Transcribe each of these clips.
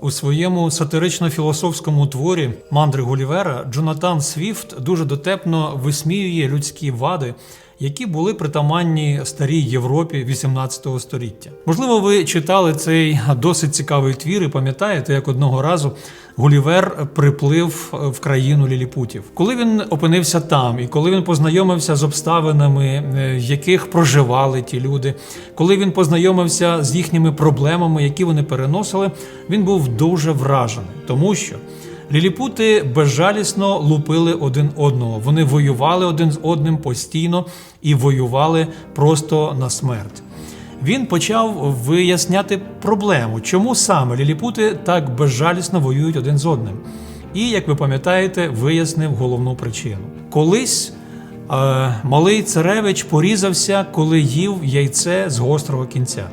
У своєму сатирично-філософському творі Мандри Гулівера Джонатан Свіфт дуже дотепно висміює людські вади, які були притаманні старій Європі 18 століття. Можливо, ви читали цей досить цікавий твір і пам'ятаєте, як одного разу Гулівер приплив в країну ліліпутів. Коли він опинився там, і коли він познайомився з обставинами, е, в яких проживали ті люди, коли він познайомився з їхніми проблемами, які вони переносили, він був дуже вражений, тому що. Ліліпути безжалісно лупили один одного. Вони воювали один з одним постійно і воювали просто на смерть. Він почав виясняти проблему, чому саме ліліпути так безжалісно воюють один з одним. І, як ви пам'ятаєте, вияснив головну причину. Колись е, малий царевич порізався, коли їв яйце з гострого кінця.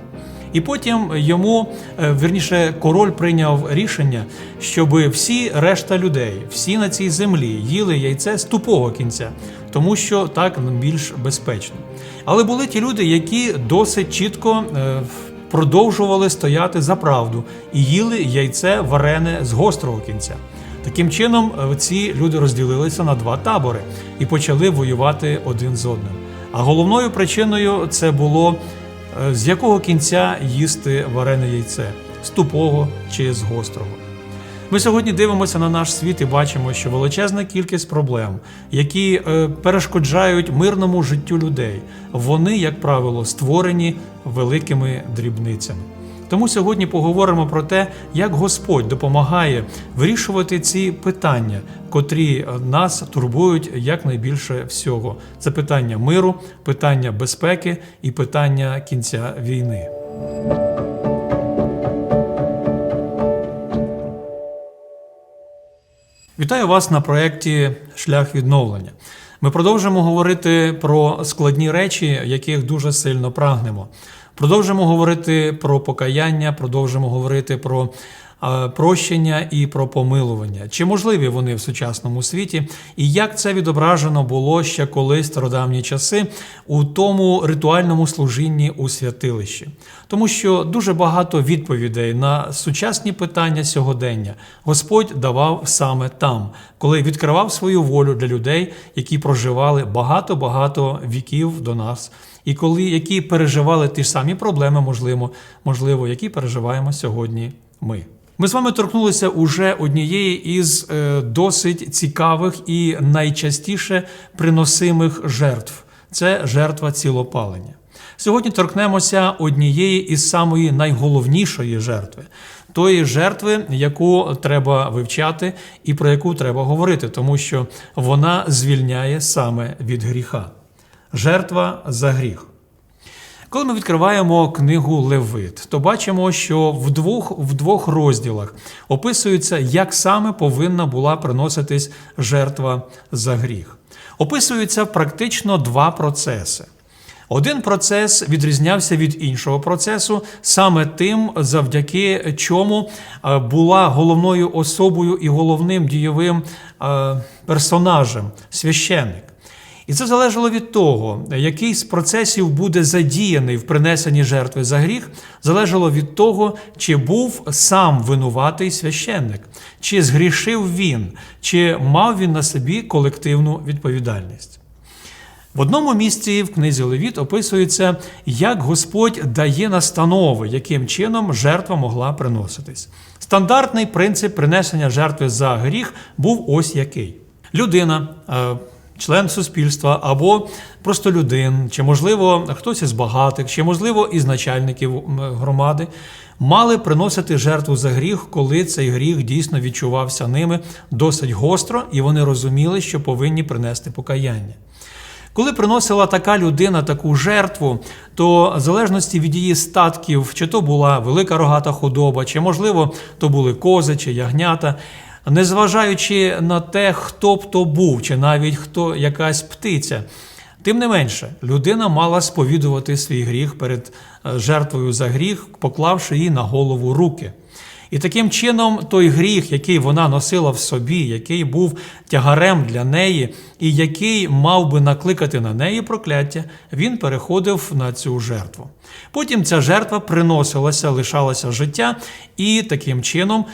І потім йому, е, верніше, король прийняв рішення, щоб всі решта людей, всі на цій землі їли яйце з тупого кінця, тому що так більш безпечно. Але були ті люди, які досить чітко е, продовжували стояти за правду і їли яйце варене з гострого кінця. Таким чином, е, ці люди розділилися на два табори і почали воювати один з одним. А головною причиною це було з якого кінця їсти варене яйце з тупого чи з гострого. Ми сьогодні дивимося на наш світ і бачимо, що величезна кількість проблем, які е, перешкоджають мирному життю людей, вони, як правило, створені великими дрібницями. Тому сьогодні поговоримо про те, як Господь допомагає вирішувати ці питання, котрі нас турбують якнайбільше всього. Це питання миру, питання безпеки і питання кінця війни. Вітаю вас на проєкті Шлях відновлення. Ми продовжимо говорити про складні речі, яких дуже сильно прагнемо. Продовжимо говорити про покаяння, продовжимо говорити про прощення і про помилування. Чи можливі вони в сучасному світі, і як це відображено було ще колись стародавні часи у тому ритуальному служінні у святилищі? Тому що дуже багато відповідей на сучасні питання сьогодення Господь давав саме там, коли відкривав свою волю для людей, які проживали багато-багато віків до нас і коли які переживали ті ж самі проблеми, можливо, можливо, які переживаємо сьогодні ми. Ми з вами торкнулися уже однієї із е, досить цікавих і найчастіше приносимих жертв це жертва цілопалення. Сьогодні торкнемося однієї із самої найголовнішої жертви, тої жертви, яку треба вивчати і про яку треба говорити, тому що вона звільняє саме від гріха жертва за гріх. Коли ми відкриваємо книгу Левит, то бачимо, що в двох в двох розділах описується, як саме повинна була приноситись жертва за гріх. Описуються практично два процеси. Один процес відрізнявся від іншого процесу саме тим, завдяки чому е, була головною особою і головним дійовим е, персонажем священник. І це залежало від того, який з процесів буде задіяний в принесенні жертви за гріх, залежало від того, чи був сам винуватий священник, чи згрішив він, чи мав він на собі колективну відповідальність. В одному місці в книзі Левіт описується, як Господь дає настанови, яким чином жертва могла приноситись. Стандартний принцип принесення жертви за гріх був ось який: людина. Член суспільства або просто людин, чи, можливо, хтось із багатих, чи, можливо, із начальників громади, мали приносити жертву за гріх, коли цей гріх дійсно відчувався ними досить гостро, і вони розуміли, що повинні принести покаяння. Коли приносила така людина таку жертву, то в залежності від її статків, чи то була велика рогата худоба, чи, можливо, то були кози чи ягнята, незважаючи на те, хто б то був, чи навіть хто якась птиця. Тим не менше, людина мала сповідувати свій гріх перед е, жертвою за гріх, поклавши її на голову руки. І таким чином той гріх, який вона носила в собі, який був тягарем для неї, і який мав би накликати на неї прокляття, він переходив на цю жертву. Потім ця жертва приносилася, лишалася життя, і таким чином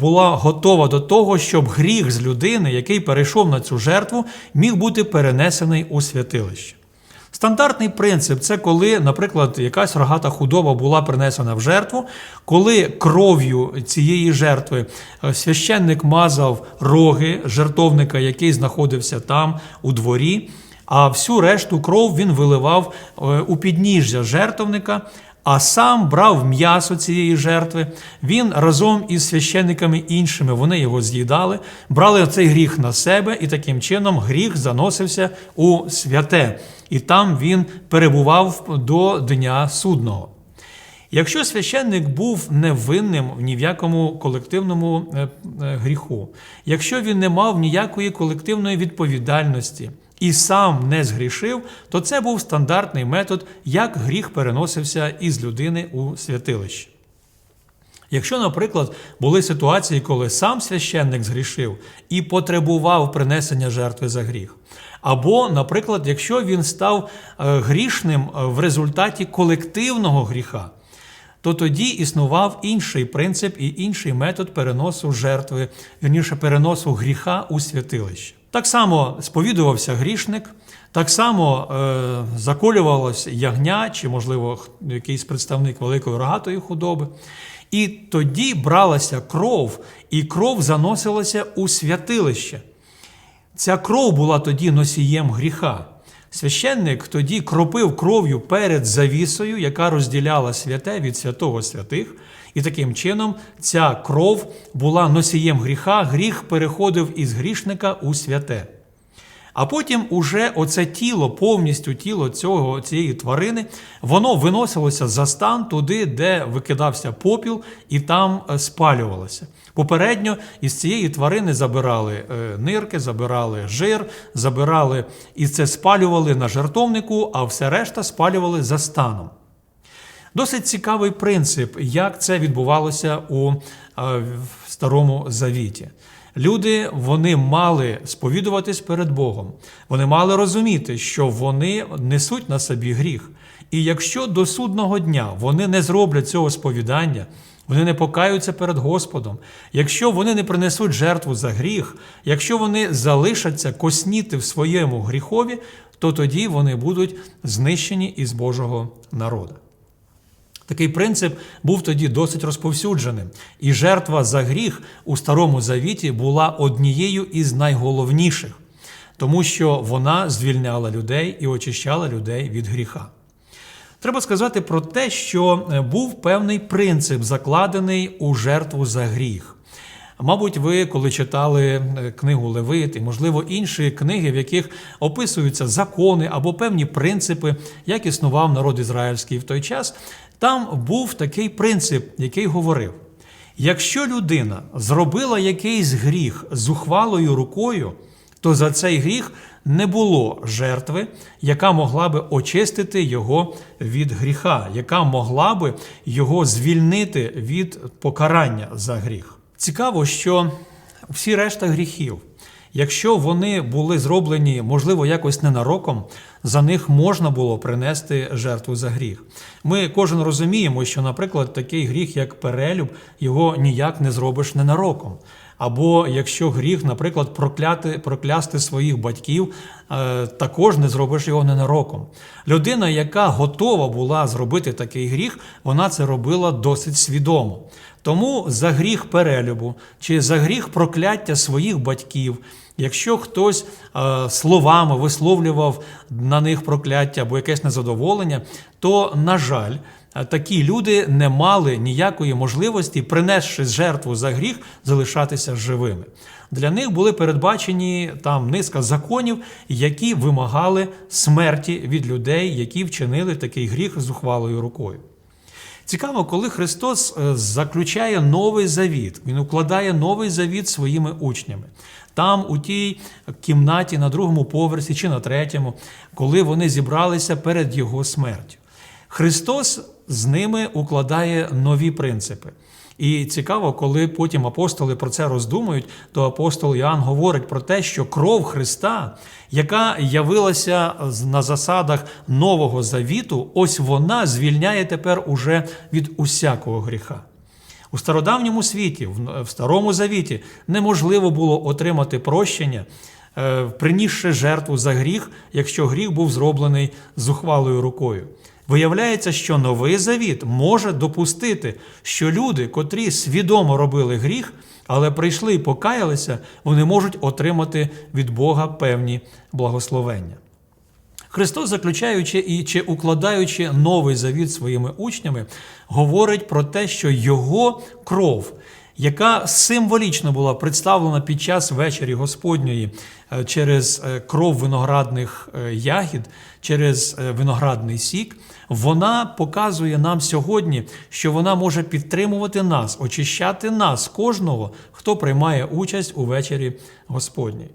була готова до того, щоб гріх з людини, який перейшов на цю жертву, міг бути перенесений у святилище. Стандартний принцип це коли, наприклад, якась рогата худоба була принесена в жертву, коли кров'ю цієї жертви е, священник мазав роги жертовника, який знаходився там у дворі, а всю решту кров він виливав е, у підніжжя жертовника. А сам брав м'ясо цієї жертви. Він разом із священниками іншими вони його з'їдали, брали цей гріх на себе, і таким чином гріх заносився у святе, і там він перебував до дня судного. Якщо священник був невинним ні в якому колективному е, е, гріху, якщо він не мав ніякої колективної відповідальності, і сам не згрішив, то це був стандартний метод, як гріх переносився із людини у святилище. Якщо, наприклад, були ситуації, коли сам священник згрішив і потребував принесення жертви за гріх, або, наприклад, якщо він став е, грішним е, в результаті колективного гріха, то тоді існував інший принцип і інший метод переносу жертви, вірніше переносу гріха у святилище. Так само сповідувався грішник, так само е, заколювалося ягня, чи, можливо, якийсь представник великої рогатої худоби. І тоді бралася кров, і кров заносилася у святилище. Ця кров була тоді носієм гріха. Священник тоді кропив кров'ю перед завісою, яка розділяла святе від святого святих, і таким чином ця кров була носієм гріха, гріх переходив із грішника у святе. А потім уже оце тіло, повністю тіло цього, цієї тварини, воно виносилося за стан туди, де викидався попіл, і там е, спалювалося. Попередньо із цієї тварини забирали е, нирки, забирали жир, забирали і це спалювали на жертовнику, а все решта спалювали за станом. Досить цікавий принцип, як це відбувалося у е, Старому Завіті. Люди вони мали сповідуватись перед Богом. Вони мали розуміти, що вони несуть на собі гріх. І якщо до судного дня вони не зроблять цього сповідання, вони не покаються перед Господом, якщо вони не принесуть жертву за гріх, якщо вони залишаться косніти в своєму гріхові, то тоді вони будуть знищені із Божого народу. Такий принцип був тоді досить розповсюдженим, і жертва за гріх у Старому Завіті була однією із найголовніших, тому що вона звільняла людей і очищала людей від гріха. Треба сказати про те, що е, був певний принцип, закладений у жертву за гріх. Мабуть, ви, коли читали е, книгу Левит і, можливо, інші книги, в яких описуються закони або певні принципи, як існував народ ізраїльський в той час, там був такий принцип, який говорив: якщо людина зробила якийсь гріх зухвалою рукою, то за цей гріх не було жертви, яка могла би очистити його від гріха, яка могла би його звільнити від покарання за гріх. Цікаво, що всі решта гріхів, якщо вони були зроблені, можливо, якось ненароком, за них можна було принести жертву за гріх. Ми кожен розуміємо, що, наприклад, такий гріх, як перелюб, його ніяк не зробиш ненароком. Або якщо гріх, наприклад, прокляти, проклясти своїх батьків, е, також не зробиш його ненароком. Людина, яка готова була зробити такий гріх, вона це робила досить свідомо. Тому за гріх перелюбу чи за гріх прокляття своїх батьків, якщо хтось е, словами висловлював на них прокляття або якесь незадоволення, то, на жаль, такі люди не мали ніякої можливості, принесши жертву за гріх, залишатися живими. Для них були передбачені там низка законів, які вимагали смерті від людей, які вчинили такий гріх з ухвалою рукою. Цікаво, коли Христос е, заключає новий завіт, Він укладає новий завіт своїми учнями. Там, у тій кімнаті на другому поверсі чи на третьому, коли вони зібралися перед Його смертю. Христос з ними укладає нові принципи. І цікаво, коли потім апостоли про це роздумують, то апостол Іоанн говорить про те, що кров Христа, яка явилася на засадах Нового Завіту, ось вона звільняє тепер уже від усякого гріха. У стародавньому світі, в старому завіті, неможливо було отримати прощення, е, принісши жертву за гріх, якщо гріх був зроблений зухвалою рукою. Виявляється, що новий завіт може допустити, що люди, котрі свідомо робили гріх, але прийшли і покаялися, вони можуть отримати від Бога певні благословення. Христос, заключаючи і чи укладаючи новий завіт своїми учнями, говорить про те, що Його кров, яка символічно була представлена під час вечері Господньої е, через е, кров виноградних е, ягід, через виноградний сік, вона показує нам сьогодні, що вона може підтримувати нас, очищати нас, кожного, хто приймає участь у вечері Господній.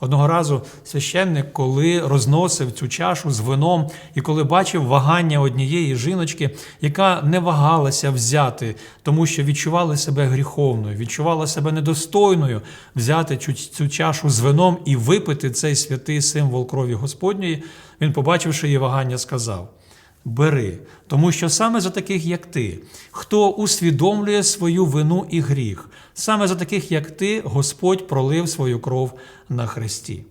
Одного разу священник, коли розносив цю чашу з вином, і коли бачив вагання однієї жіночки, яка не вагалася взяти, тому що відчувала себе гріховною, відчувала себе недостойною взяти цю, чашу з вином і випити цей святий символ крові Господньої, він, побачивши її вагання, сказав: Бери, тому що саме за таких, як ти, хто усвідомлює свою вину і гріх, саме за таких, як ти, Господь пролив свою кров на хресті.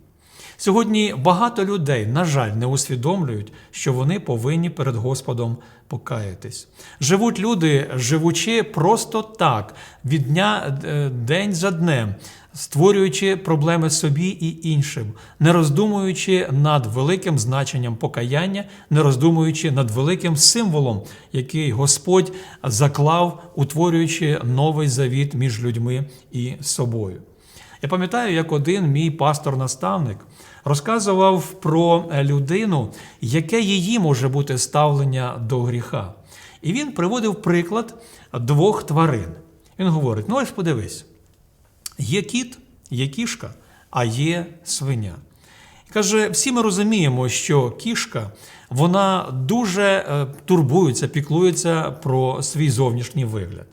Сьогодні багато людей, на жаль, не усвідомлюють, що вони повинні перед Господом покаятись. Живуть люди, живучи просто так, від дня е, день за днем, створюючи проблеми собі і іншим, не роздумуючи над великим значенням покаяння, не роздумуючи над великим символом, який Господь заклав, утворюючи новий завіт між людьми і собою. Я пам'ятаю, як один мій пастор-наставник розказував про людину, яке її може бути ставлення до гріха. І він приводив приклад двох тварин. Він говорить: ну ось подивись, є кіт, є кішка, а є свиня. Каже, всі ми розуміємо, що кішка вона дуже е, турбується, піклується про свій зовнішній вигляд.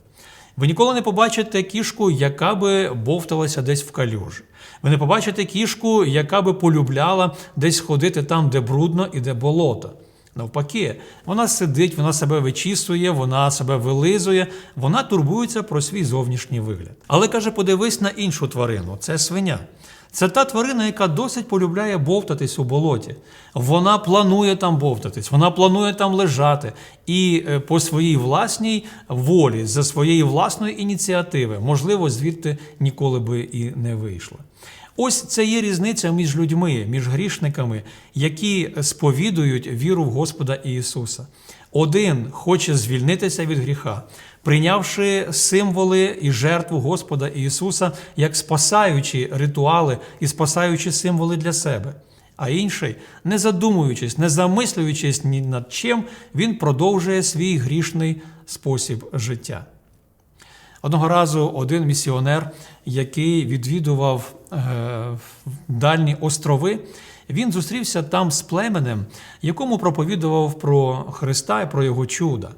Ви ніколи не побачите кішку, яка би бовталася десь в калюжі. Ви не побачите кішку, яка би полюбляла десь ходити там, де брудно і де болото. Навпаки, вона сидить, вона себе вичісує, вона себе вилизує, вона турбується про свій зовнішній вигляд. Але каже: подивись на іншу тварину це свиня. Це та тварина, яка досить полюбляє бовтатись у болоті. Вона планує там бовтатись, вона планує там лежати і е, по своїй власній волі, за своєї власної ініціативи, можливо, звідти ніколи би і не вийшла. Ось це є різниця між людьми, між грішниками, які сповідують віру в Господа Ісуса. Один хоче звільнитися від гріха, прийнявши символи і жертву Господа Ісуса як спасаючі ритуали і спасаючі символи для себе. А інший, не задумуючись, не замислюючись ні над чим, він продовжує свій грішний спосіб життя. Одного разу один місіонер, який відвідував е, дальні острови, він зустрівся там з племенем, якому проповідував про Христа і про його чуда.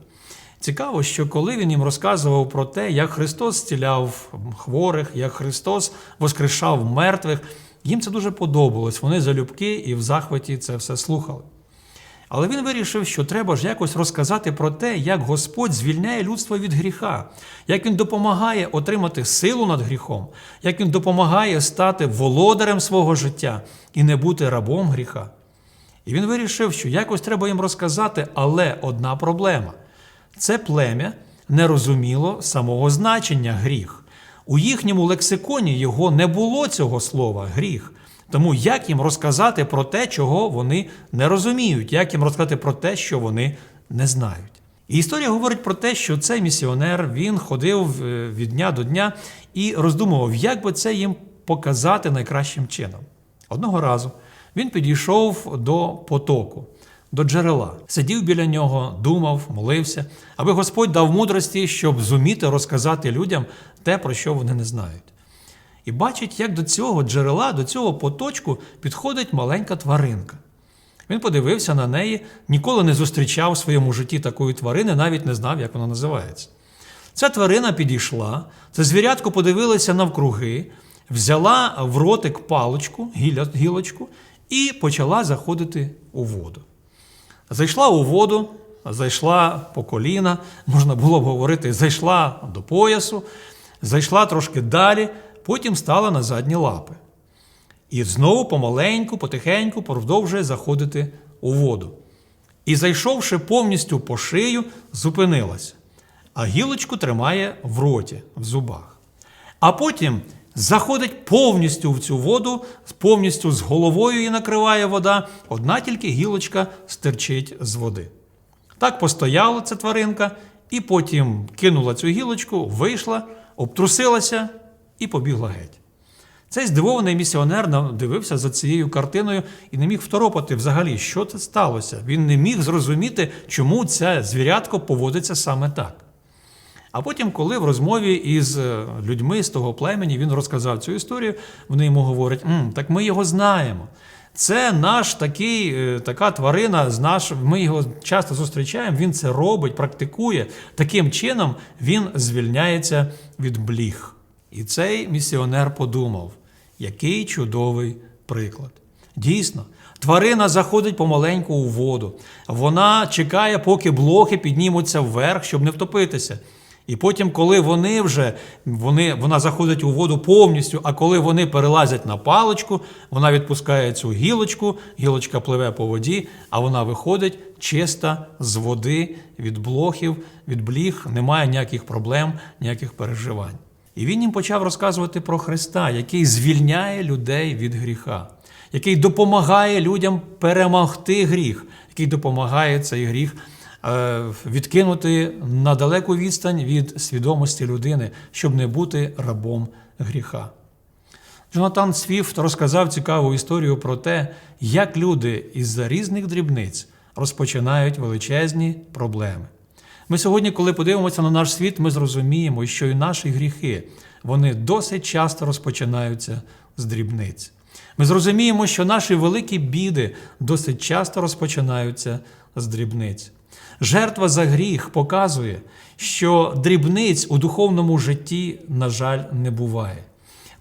Цікаво, що коли він їм розказував про те, як Христос зціляв хворих, як Христос воскрешав мертвих, їм це дуже подобалось. Вони залюбки і в захваті це все слухали. Але він вирішив, що треба ж якось розказати про те, як Господь звільняє людство від гріха, як Він допомагає отримати силу над гріхом, як Він допомагає стати володарем свого життя і не бути рабом гріха. І він вирішив, що якось треба їм розказати, але одна проблема це плем'я не розуміло самого значення гріх. У їхньому лексиконі його не було цього слова гріх. Тому як їм розказати про те, чого вони не розуміють, як їм розказати про те, що вони не знають. І історія говорить про те, що цей місіонер він ходив е, від дня до дня і роздумував, як би це їм показати найкращим чином. Одного разу він підійшов до потоку, до джерела, сидів біля нього, думав, молився, аби Господь дав мудрості, щоб зуміти розказати людям те, про що вони не знають. І бачить, як до цього джерела, до цього поточку підходить маленька тваринка. Він подивився на неї, ніколи не зустрічав в своєму житті такої тварини, навіть не знав, як вона називається. Ця тварина підійшла, це звірятко подивилося навкруги, взяла в ротик паличку, гілочку і почала заходити у воду. Зайшла у воду, зайшла по коліна, можна було б говорити, зайшла до поясу, зайшла трошки далі, потім стала на задні лапи. І знову помаленьку, потихеньку продовжує заходити у воду. І, зайшовши повністю по шию, зупинилася, а гілочку тримає в роті, в зубах. А потім заходить повністю в цю воду, повністю з головою її накриває вода, одна тільки гілочка стирчить з води. Так постояла ця тваринка, і потім кинула цю гілочку, вийшла, обтрусилася і побігла геть. Цей здивований місіонер дивився за цією картиною і не міг второпати взагалі, що це сталося. Він не міг зрозуміти, чому це звірятко поводиться саме так. А потім, коли в розмові із е, людьми з того племені він розказав цю історію, вони йому говорять: «М, так ми його знаємо. Це наш такий, е, така тварина, наш, ми його часто зустрічаємо, він це робить, практикує. Таким чином він звільняється від бліг. І цей місіонер подумав, який чудовий приклад. Дійсно, тварина заходить помаленьку у воду. Вона чекає, поки блохи піднімуться вверх, щоб не втопитися. І потім, коли вони вже вони, вона заходить у воду повністю, а коли вони перелазять на паличку, вона відпускає цю гілочку, гілочка пливе по воді, а вона виходить чиста з води від блохів, від бліг, немає ніяких проблем, ніяких переживань. І він їм почав розказувати про Христа, який звільняє людей від гріха, який допомагає людям перемогти гріх, який допомагає цей гріх е, відкинути на далеку відстань від свідомості людини, щоб не бути рабом гріха. Джонатан Свіфт розказав цікаву історію про те, як люди із-за різних дрібниць розпочинають величезні проблеми. Ми сьогодні, коли подивимося на наш світ, ми зрозуміємо, що і наші гріхи вони досить часто розпочинаються з дрібниць. Ми зрозуміємо, що наші великі біди досить часто розпочинаються з дрібниць. Жертва за гріх показує, що дрібниць у духовному житті, на жаль, не буває.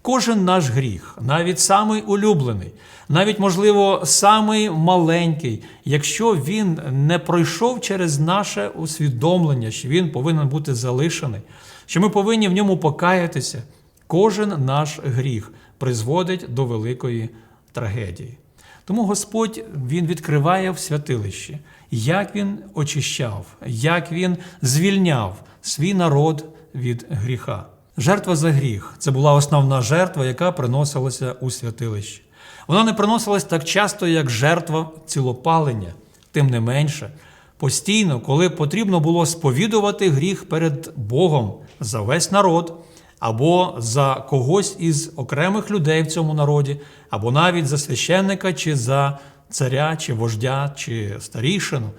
Кожен наш гріх, навіть самий улюблений, навіть, можливо, самий маленький, якщо він не пройшов через наше усвідомлення, що він повинен бути залишений, що ми повинні в ньому покаятися, кожен наш гріх призводить до великої трагедії. Тому Господь Він відкриває в святилищі, як Він очищав, як Він звільняв свій народ від гріха. Жертва за гріх це була основна жертва, яка приносилася у святилищі. Вона не приносилась так часто, як жертва цілопалення, тим не менше, постійно, коли потрібно було сповідувати гріх перед Богом за весь народ, або за когось із окремих людей в цьому народі, або навіть за священника, чи за царя, чи вождя, чи старішину.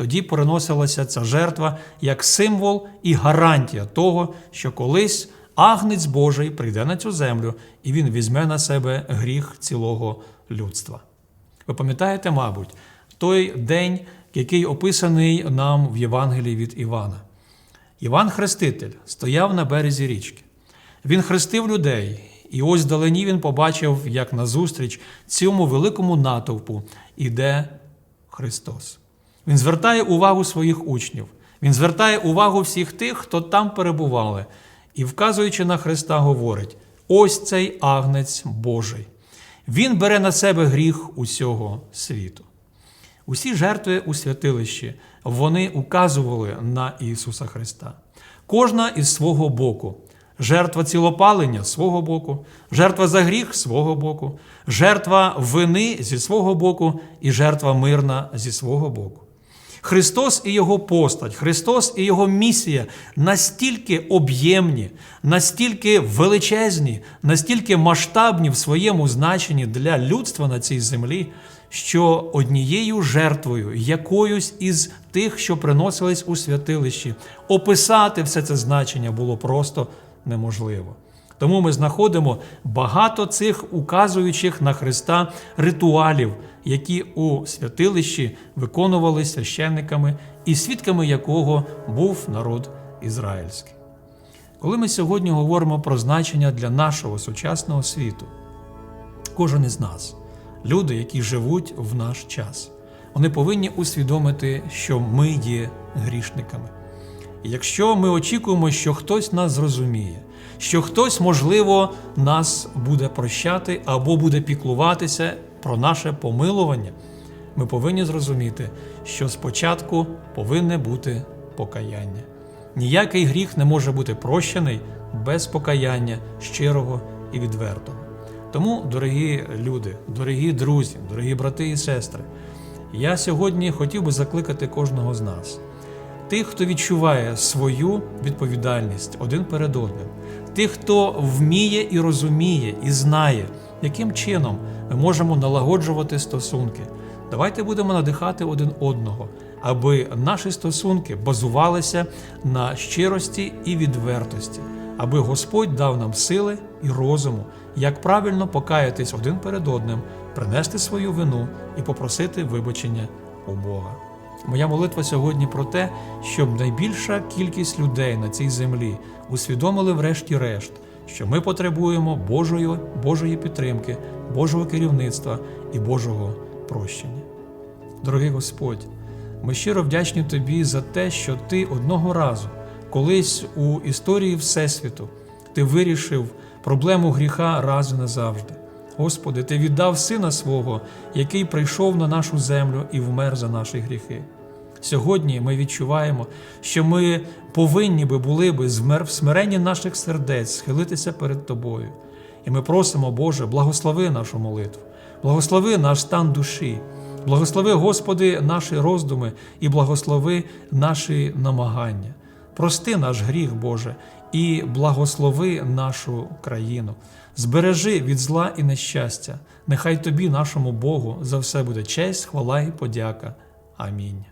Тоді переносилася ця жертва як символ і гарантія того, що колись агнець Божий прийде на цю землю і він візьме на себе гріх цілого людства. Ви пам'ятаєте, мабуть, той день, який описаний нам в Євангелії від Івана. Іван Хреститель стояв на березі річки. Він хрестив людей, і ось вдалині він побачив, як назустріч цьому великому натовпу іде Христос. Він звертає увагу своїх учнів, він звертає увагу всіх тих, хто там перебували, і, вказуючи на Христа, говорить: ось цей агнець Божий. Він бере на себе гріх усього світу. Усі жертви у святилищі вони указували на Ісуса Христа. Кожна із свого боку. Жертва цілопалення свого боку, жертва за гріх свого боку, жертва вини зі свого боку і жертва мирна зі свого боку. Христос і Його постать, Христос і Його місія настільки об'ємні, настільки величезні, настільки масштабні в своєму значенні для людства на цій землі, що однією жертвою, якоюсь із тих, що приносились у святилищі, описати все це значення було просто неможливо. Тому ми знаходимо багато цих указуючих на Христа ритуалів, які у святилищі виконували священниками, і свідками якого був народ ізраїльський. Коли ми сьогодні говоримо про значення для нашого сучасного світу, кожен із нас, люди, які живуть в наш час, вони повинні усвідомити, що ми є грішниками. І якщо ми очікуємо, що хтось нас зрозуміє, що хтось, можливо, нас буде прощати або буде піклуватися про наше помилування, ми повинні зрозуміти, що спочатку повинне бути покаяння. Ніякий гріх не може бути прощений без покаяння щирого і відвертого. Тому, дорогі люди, дорогі друзі, дорогі брати і сестри, я сьогодні хотів би закликати кожного з нас тих, хто відчуває свою відповідальність один перед одним, тих, хто вміє і розуміє, і знає, яким чином ми можемо налагоджувати стосунки. Давайте будемо надихати один одного, аби наші стосунки базувалися на щирості і відвертості, аби Господь дав нам сили і розуму, як правильно покаятись один перед одним, принести свою вину і попросити вибачення у Бога. Моя молитва сьогодні про те, щоб найбільша кількість людей на цій землі усвідомили врешті-решт, що ми потребуємо Божої, Божої підтримки, Божого керівництва і Божого прощення. Дорогий Господь, ми щиро вдячні Тобі за те, що Ти одного разу, колись у історії Всесвіту, Ти вирішив проблему гріха раз і назавжди. Господи, Ти віддав Сина свого, який прийшов на нашу землю і вмер за наші гріхи. Сьогодні ми відчуваємо, що ми повинні би були би в смиренні наших сердець схилитися перед Тобою. І ми просимо, Боже, благослови нашу молитву, благослови наш стан душі, благослови, Господи, наші роздуми і благослови наші намагання. Прости наш гріх, Боже, і благослови нашу країну. Збережи від зла і нещастя. Нехай тобі, нашому Богу, за все буде честь, хвала і подяка. Амінь.